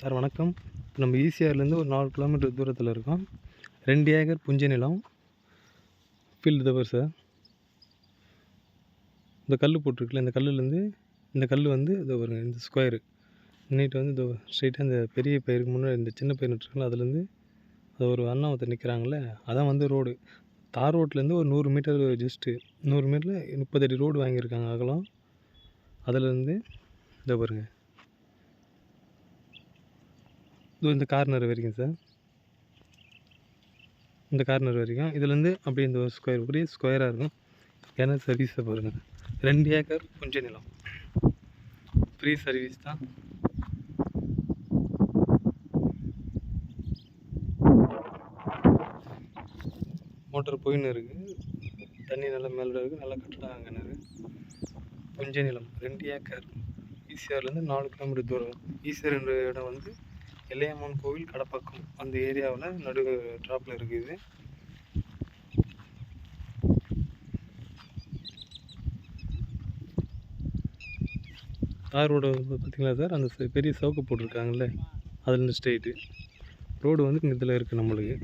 Sir வணக்கம். நம்ம ஈசிஆர்லேருந்து ஒரு நாலு கிலோமீட்டர் தூரத்தில் இருக்கோம். ரெண்டு ஏக்கர் புஞ்ச நிலம். ஃபீல்டு தவர் சார். இந்த கல் போட்டிருக்குல்ல இந்த கல்லுலேருந்து இந்த கல் வந்து இது ஒரு இந்த ஸ்கொயரு நீட்டு வந்து இந்த ஸ்ட்ரைட்டாக இந்த பெரிய பயிருக்கு முன்னாடி இந்த சின்ன பயிர் நட்டுருக்குல்ல அதுலேருந்து அது ஒரு அண்ணா ஒருத்தர் நிற்கிறாங்கல்ல அதான் வந்து ரோடு தார் ரோட்லேருந்து ஒரு நூறு மீட்டர் ஜஸ்ட்டு நூறு மீட்டரில் முப்பது அடி ரோடு வாங்கியிருக்காங்க அகலம். அதுலேருந்து இதை பாருங்கள் இது இந்த கார்னர் வரைக்கும் சார் இந்த கார்னர் வரைக்கும். இதுலேருந்து அப்படியே இந்த ஒரு ஸ்கொயர் ஒரே ஸ்கொயராக இருக்கும். ஏன்னா சர்வீஸை பாருங்கள் ரெண்டு ஏக்கர் புஞ்ச நிலம். ஃப்ரீ சர்வீஸ் தான். மோட்டர் போயின்னு இருக்குது தண்ணி நல்லா மேலே இருக்குது நல்லா கட்டடம் கிணறு புஞ்ச நிலம். ரெண்டு ஏக்கர் ஈசிஆர்லேருந்து நாலு கிலோமீட்டர் தூரம். ஈசிஆர் என்ற இடம் வந்து எல்லையம்மன் கோவில் கடப்பக்கம் அந்த ஏரியாவில் நடு ட்ராப்பில் இருக்குது தார் ரோடு பார்த்தீங்களா சார்? அந்த பெரிய சவுக்கு போட்டிருக்காங்கல்ல? அதுலேருந்து ஸ்ட்ரெயிட்டு ரோடு வந்து இங்கே இதில் இருக்குது நம்மளுக்கு.